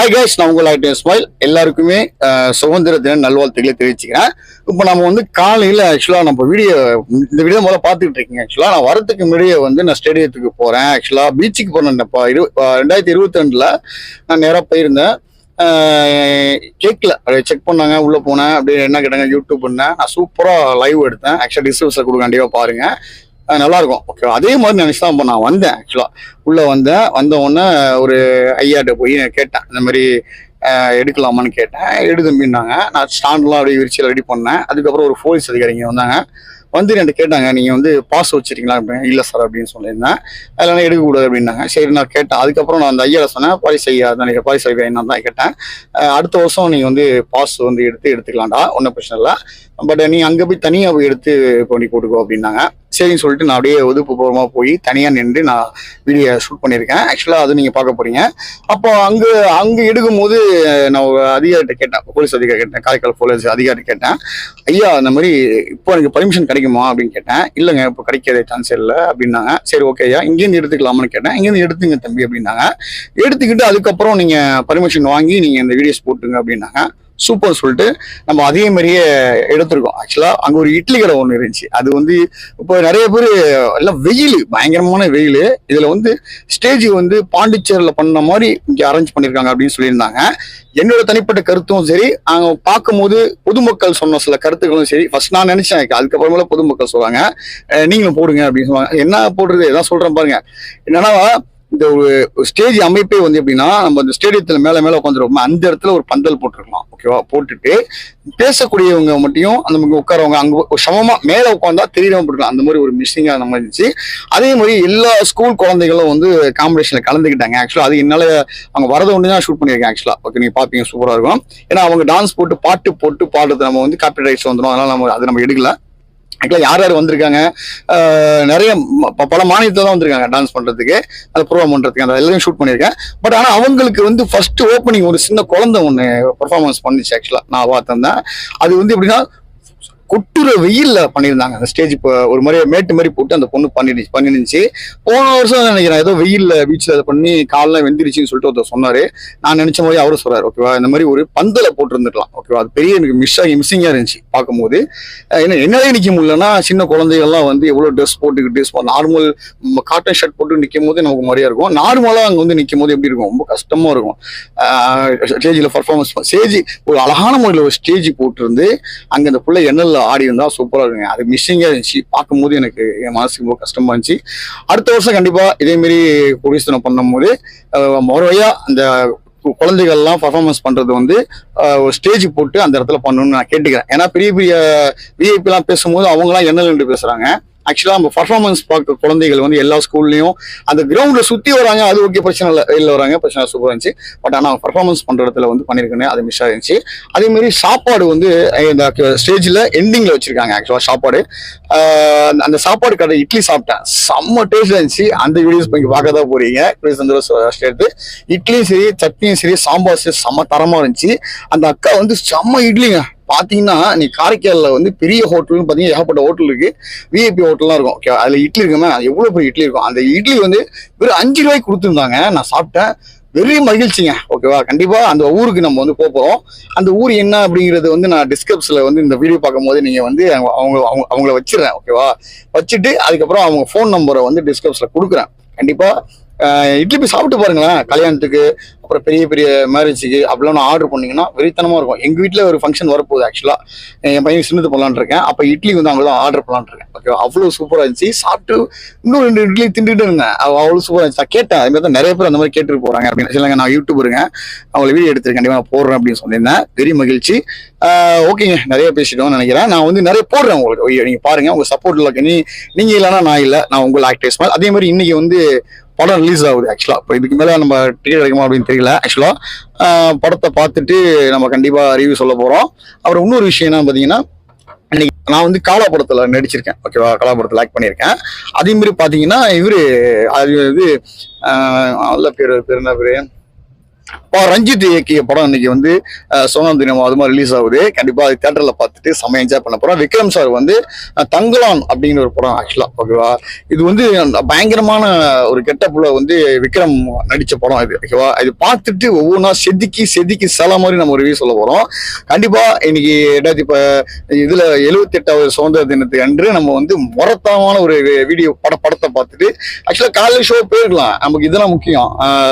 Hi guys நான் உங்கள் active smile எல்லாருக்குமே சுதந்திர தின நல்வாழ்த்துக்களை தெரிவிச்சுக்கிறேன். இப்போ நம்ம வந்து காலையில் ஆக்சுவலாக நம்ம வீடியோ இந்த வீடியோ முதல்ல பார்த்துட்டு இருக்கீங்க. ஆக்சுவலாக நான் வரத்துக்கு முன்னாடியே வந்து நான் ஸ்டேடியத்துக்கு போகிறேன் ஆக்சுவலாக பீச்சுக்கு போனேன் இப்போ இரு ரெண்டாயிரத்தி இருபத்தி ரெண்டில் நான் நேராக போயிருந்தேன். கேட்கல செக் பண்ணாங்க உள்ளே போனேன். அப்படியே என்ன கேட்டாங்க யூடியூப் பண்ணேன் நான் சூப்பராக லைவ் எடுத்தேன். ஆக்சுவலாக டிஸ்கிரிப்ஷன் கொடுக்க கண்டிப்பாக நல்லா இருக்கும் ஓகே அதே மாதிரி நினச்சி தான் இப்போ நான் வந்தேன் ஆக்சுவலாக உள்ளே வந்தேன் வந்த உடனே ஒரு ஐயாட்ட போய் கேட்டேன். இந்த மாதிரி எடுக்கலாமான்னு கேட்டேன். எடு தம்பின்னாங்க நான் ஸ்டாண்ட்லாம் அப்படியே விரிச்சு ரெடி பண்ணேன். அதுக்கப்புறம் ஒரு போலீஸ் அதிகாரிங்க வந்தாங்க. வந்து என்கிட்ட கேட்டாங்க நீங்கள் வந்து பாஸ் வச்சிருக்கீங்களா? அப்படின்னு இல்லை சார் அப்படின்னு சொல்லியிருந்தேன். அதெல்லாம் எடுக்கக்கூடாது அப்படின்னாங்க. சரி நான் கேட்டேன். அதுக்கப்புறம் நான் அந்த ஐயாவை சொன்னேன் பாரிஸ் ஐயா தான் பாரிஸ் ஐயா என்ன தான் கேட்டேன். அடுத்த வருஷம் நீங்கள் வந்து பாஸ் வந்து எடுத்து எடுத்துக்கலாம்டா ஒன்றும் பிரச்சனை இல்லை. பட் நீ அங்கே போய் தனியாக போய் எடுத்து பண்ணி போட்டுக்கோ அப்படின்னாங்க. சரின்னு சொல்லிட்டு நான் அப்படியே ஒதுக்குப்புறமா போய் தனியாக நின்று நான் வீடியோ ஷூட் பண்ணியிருக்கேன். ஆக்சுவலாக அது நீங்கள் பார்க்க போறீங்க. அப்போ அங்கே அங்கே எடுக்கும்போது நான் ஒரு அதிகாரிட்ட கேட்டேன். போலீஸ் அதிகாரி கேட்டேன். காரைக்கால் போலீஸ் அதிகாரி கேட்டேன். ஐயா அந்த மாதிரி இப்போ எனக்கு பர்மிஷன் கிடைக்குமா அப்படின்னு கேட்டேன். இல்லைங்க இப்போ கிடைக்காத சான்ஸ் இல்லை அப்படின்னாங்க. சரி ஓகே ஐயா. இங்கேருந்து எடுத்துக்கலாமான்னு கேட்டேன். இங்கேருந்து எடுத்துங்க தம்பி அப்படின்னாங்க. எடுத்துக்கிட்டு அதுக்கப்புறம் நீங்கள் பர்மிஷன் வாங்கி நீங்கள் இந்த வீடியோஸ் போட்டுங்க அப்படின்னாங்க. சூப்பர் சொல்லிட்டு நம்ம அதே மாதிரியே எடுத்திருக்கோம். ஆக்சுவலாக அங்கே ஒரு இட்லி கடை ஒன்று இருந்துச்சு. அது வந்து இப்போ நிறைய பேர் எல்லாம் வெயில் பயங்கரமான வெயில். இதில் வந்து ஸ்டேஜ் வந்து பாண்டிச்சேரியில் பண்ண மாதிரி இங்கே அரேஞ்ச் பண்ணியிருக்காங்க அப்படின்னு சொல்லியிருந்தாங்க. என்னோட தனிப்பட்ட கருத்தும் சரி அங்க பார்க்கும்போது பொதுமக்கள் சொன்ன சில கருத்துக்களும் சரி. ஃபர்ஸ்ட் நான் நினைச்சேன் அதுக்கப்புறமேல பொதுமக்கள் சொல்றாங்க. நீங்களும் போடுங்க அப்படின்னு சொல்லுவாங்க. என்ன போடுறது எதாவது சொல்றேன் பாருங்க. என்னன்னா இந்த ஒரு ஸ்டேஜ் அமைப்பே வந்து எப்படின்னா நம்ம அந்த ஸ்டேடியத்துல மேல மேல உட்காந்துருவோம் அந்த இடத்துல ஒரு பந்தல் போட்டிருக்கலாம். ஓகேவா போட்டுட்டு பேசக்கூடியவங்க மட்டும் அந்த மாதிரி உட்காரவங்க அங்க ஒரு சமமா மேல உட்காந்தா தெரியாம போட்டுக்கலாம். அந்த மாதிரி ஒரு மிஸ்ஸிங்கா அந்த மாதிரி இருந்துச்சு. அதே மாதிரி எல்லா ஸ்கூல் குழந்தைகளும் வந்து காம்படிஷன்ல கலந்துக்கிட்டாங்க. ஆக்சுவலா அது என்னால அவங்க வரத ஒன்று தான் ஷூட் பண்ணியிருக்கேன் ஆக்சுவலா ஓகே நீங்க பாப்பீங்க சூப்பரா இருக்கும். ஏன்னா அவங்க டான்ஸ் போட்டு பாட்டு போட்டு பாடுறது நம்ம வந்து காப்பி ரைட்ஸ் வந்துடும் அதனால நம்ம அது நம்ம எடுக்கல. ஆக்சுவலாக யார் யார் வந்திருக்காங்க? நிறைய பல மாநிலத்தில் தான் வந்திருக்காங்க டான்ஸ் பண்ணுறதுக்கு அதை ப்ரோக்ராம் பண்ணுறதுக்கு அந்த எல்லாரும் ஷூட் பண்ணியிருக்கேன். பட் ஆனால் அவங்களுக்கு வந்து ஃபர்ஸ்ட் ஓப்பனிங் ஒரு சின்ன குழந்தை ஒன்று பர்ஃபார்மன்ஸ் பண்ணிச்சு ஆக்சுவலாக நான் பார்த்தேன் அது வந்து எப்படின்னா கொட்டுற வெயில்ல பண்ணியிருந்தாங்க. அந்த ஸ்டேஜ் இப்போ ஒரு மாதிரி மேட்டு மாதிரி போட்டு அந்த பொண்ணு பண்ணிடுச்சு பண்ணிருந்துச்சு. போன வருஷம் நினைக்கிறேன் ஏதோ வெயில்ல பீச்சில் அதை பண்ணி காலைல வெந்திருச்சுன்னு சொல்லிட்டு ஒருத்தர் சொன்னாரு. நான் நினைச்ச மாதிரி அவரும் சொல்றாரு ஓகேவா இந்த மாதிரி ஒரு பந்தல போட்டிருந்துக்கலாம் ஓகேவா அது பெரிய எனக்கு மிஸ் ஆகி மிஸ்ஸிங்கா இருந்துச்சு பார்க்கும்போது. அஹ் என்ன என்னாலே நிக்க முடியலன்னா சின்ன குழந்தைகள்லாம் வந்து எவ்வளவு ட்ரெஸ் போட்டுக்கிட்டு நார்மல் காட்டன் ஷர்ட் போட்டு நிற்கும் போது நமக்கு மாதிரியா இருக்கும். நார்மலா அங்க வந்து நிற்கும் போது எப்படி இருக்கும்? ரொம்ப கஷ்டமா இருக்கும். ஸ்டேஜில் பர்ஃபார்மன்ஸ் ஸ்டேஜ் ஒரு அழகான முறையில் ஒரு ஸ்டேஜ் போட்டிருந்து அங்கே அந்த பிள்ளை எண்ணெயில் ஆடி இருந்தால் சூப்பராக இருக்குங்க. அது மிஸ்ஸிங்காக இருந்துச்சு. பார்க்கும்போது எனக்கு என் மனசுக்கு ரொம்ப கஷ்டமாக இருந்துச்சு. அடுத்த வருஷம் கண்டிப்பாக இதேமாரி மாதிரி குடிசனம் பண்ணும்போது முறையாக அந்த குழந்தைகள்லாம் பர்ஃபார்மன்ஸ் பண்ணுறது வந்து ஒரு ஸ்டேஜ் போட்டு அந்த இடத்துல பண்ணணும்னு நான் கேட்டுக்கிறேன். ஏன்னா பெரிய பெரிய விஐபிலாம் பேசும்போது அவங்கலாம் என்ன நின்று ஆக்சுவலாக நம்ம பர்ஃபார்மன்ஸ் பார்க்க குழந்தைகள் வந்து எல்லா ஸ்கூல்லையும் அந்த கிரவுண்டில் சுற்றி வராங்க அது ஓகே பிரச்சனை இல்லை. வெளியில் வராங்க பிரச்சனை சூப்பராக இருந்துச்சு. பட் ஆனால் பர்ஃபார்மன்ஸ் பண்ணுற இடத்துல வந்து பண்ணியிருக்கேன் அது மிஸ் ஆயிருந்துச்சு. அதேமாரி சாப்பாடு வந்து இந்த ஸ்டேஜில் எண்டிங்கில் வச்சுருக்காங்க ஆக்சுவலாக சாப்பாடு. அந்த சாப்பாடு கடை இட்லி சாப்பிட்டேன். செம்ம டேஸ்ட் இருந்துச்சு. அந்த வீடியோஸ் நீங்கள் பார்க்க தான் போகிறீங்க குடிஸ் சந்திர ஸ்டேட் இட்லியும் சரி சட்னியும் சரி சாம்பார் சரி செம்ம தரமாக இருந்துச்சு. அந்த அக்கா வந்து செம்ம இட்லிங்க. பார்த்தீங்கன்னா நீ காரைக்காலில் வந்து பெரிய ஹோட்டல்னு பார்த்தீங்கன்னா ஏகப்பட்ட ஹோட்டல் விஐபி ஹோட்டல்லாம் இருக்கும். ஓகே அதில் இட்லி இருக்குமே அது பெரிய இட்லி இருக்கும்? அந்த இட்லி வந்து வெறும் அஞ்சு ரூபாய்க்கு கொடுத்துருந்தாங்க. நான் சாப்பிட்டேன். வெரி மகிழ்ச்சிங்க. ஓகேவா கண்டிப்பாக அந்த ஊருக்கு நம்ம வந்து போக அந்த ஊர் என்ன அப்படிங்கிறது வந்து நான் டிஸ்கிரிப்ஷன்ல வந்து இந்த வீடியோ பார்க்கும்போது நீங்கள் வந்து அவங்க அவங்க அவங்கள வச்சிடுறேன். ஓகேவா வச்சுட்டு அதுக்கப்புறம் அவங்க ஃபோன் நம்பரை வந்து டிஸ்கிரிப்ஷன்ல கொடுக்குறேன். கண்டிப்பாக இட்லி போய் சாப்பிட்டு பாருங்களேன். கல்யாணத்துக்கு அப்புறம் பெரிய பெரிய மேரேஜுக்கு அப்படிலாம் நான் ஆர்டர் பண்ணீங்கன்னா வெறித்தனமாக இருக்கும். எங்கள் வீட்டில் ஒரு ஃபங்க்ஷன் வரப்போகுது ஆக்சுவலாக என் பையன் சின்னது பண்ணலான்னு இருக்கேன். அப்போ இட்லி வந்து அவங்களாம் ஆர்டர் பண்ணலான் இருக்கேன். ஓகே அவ்வளோ சூப்பராக இருந்துச்சு. சாப்பிட்டு இன்னும் ரெண்டு இட்லி திண்டுட்டு இருந்தேன். அவ்வளோ சூப்பராக இருந்துச்சு. நான் கேட்டேன். அது மாதிரி தான் நிறைய பேர் அந்த மாதிரி கேட்டுட்டு போகிறாங்க அப்படின்னு. சொல்லுங்க நான் யூடியூபருங்க அவங்களை வீடியோ எடுத்துருக்கேன் கண்டிப்பாக நான் போடுறேன் அப்படின்னு சொல்லியிருந்தேன். பெரிய மகிழ்ச்சி. ஓகேங்க. நிறைய பேசிட்டோம்னு நினைக்கிறேன். நான் வந்து நிறைய போடுறேன் உங்களுக்கு. ஐயோ, நீங்கள் பாருங்கள் உங்கள் சப்போர்ட் இல்லை நீ நீங்கள் இல்லைன்னா நான் இல்லை. நான் உங்களை ஆக்டிவேஸ் அதே மாதிரி இன்றைக்கி வந்து படம் ரிலீஸ் ஆகுது ஆக்சுவலாக இப்போ இதுக்கு மேலே நம்ம டிக்கெட் கிடைக்குமா அப்படின்னு தெரியல ஆக்சுவலாக படத்தை பார்த்துட்டு நம்ம கண்டிப்பாக ரிவ்யூ சொல்ல போகிறோம் அப்புறம் இன்னொரு விஷயம் என்ன பார்த்தீங்கன்னா இன்னைக்கு நான் வந்து காலா படத்தில் நடிச்சிருக்கேன். ஓகேவா காலா படத்தில் ஆக்ட் பண்ணியிருக்கேன். அதேமாரி பார்த்தீங்கன்னா இவர் இவரு அது இது நல்ல பேர் பேர் என்ன பேர்? இப்போ ரஞ்சித் இயக்கிய படம் இன்னைக்கு வந்து சோனம் தினம் அது மாதிரி ரிலீஸ் ஆகுது. கண்டிப்பா அது தேட்டரில் பார்த்துட்டு செம்ம என்ஜாய் பண்ண போறோம். விக்ரம் சார் வந்து தங்கலான் அப்படிங்கிற ஒரு படம் ஆக்சுவலாக ஓகேவா இது வந்து பயங்கரமான ஒரு கெட்டப்புல வந்து விக்ரம் நடிச்ச படம் இது ஓகேவா இது பார்த்துட்டு ஒவ்வொன்றா செதுக்கி செதுக்கி சில மாதிரி நம்ம ரிவ்யூ சொல்ல போறோம். கண்டிப்பா இன்னைக்கு ரெண்டாயிரத்தி இப்போ இதுல எழுபத்தி எட்டாவது சுதந்திர தினத்துக்கு அன்று நம்ம வந்து முரத்தமான ஒரு வீடியோ பட படத்தை பார்த்துட்டு ஆக்சுவலா காலையில் ஷோ போயிருக்கலாம். நமக்கு இதெல்லாம் முக்கியம்.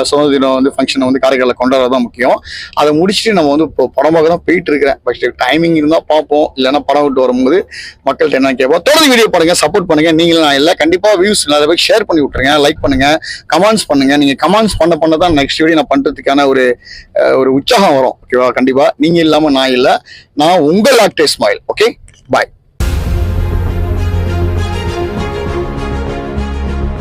சுதந்திர தினம் வந்து ஃபங்க்ஷனை வந்து காரைக்காலில் கொண்டாடுறது தான் முக்கியம். அதை முடிச்சுட்டு நம்ம வந்து இப்போ படமாக தான் போயிட்டு இருக்கிறேன் ஃபர்ஸ்ட் டைமிங் இருந்தால் பார்ப்போம். இல்லைன்னா படம் விட்டு வரும்போது மக்கள்கிட்ட என்ன கேட்போம்? தொடர்ந்து வீடியோ பண்ணுங்க சப்போர்ட் பண்ணுங்க. நீங்களும் நான் இல்லை கண்டிப்பாக வியூஸ் நிறைய பேர் ஷேர் பண்ணி விட்டுருங்க. லைக் பண்ணுங்க. கமெண்ட்ஸ் பண்ணுங்க. நீங்க கமெண்ட்ஸ் பண்ண பண்ண தான் நெக்ஸ்ட் வீடியோ நான் பண்றதுக்கான ஒரு ஒரு உற்சாகம் வரும். ஓகேவா கண்டிப்பா. நீங்க இல்லாம நான் இல்லை. நான் உங்கள் ஆக்டே ஸ்மைல் ஓகே பாய்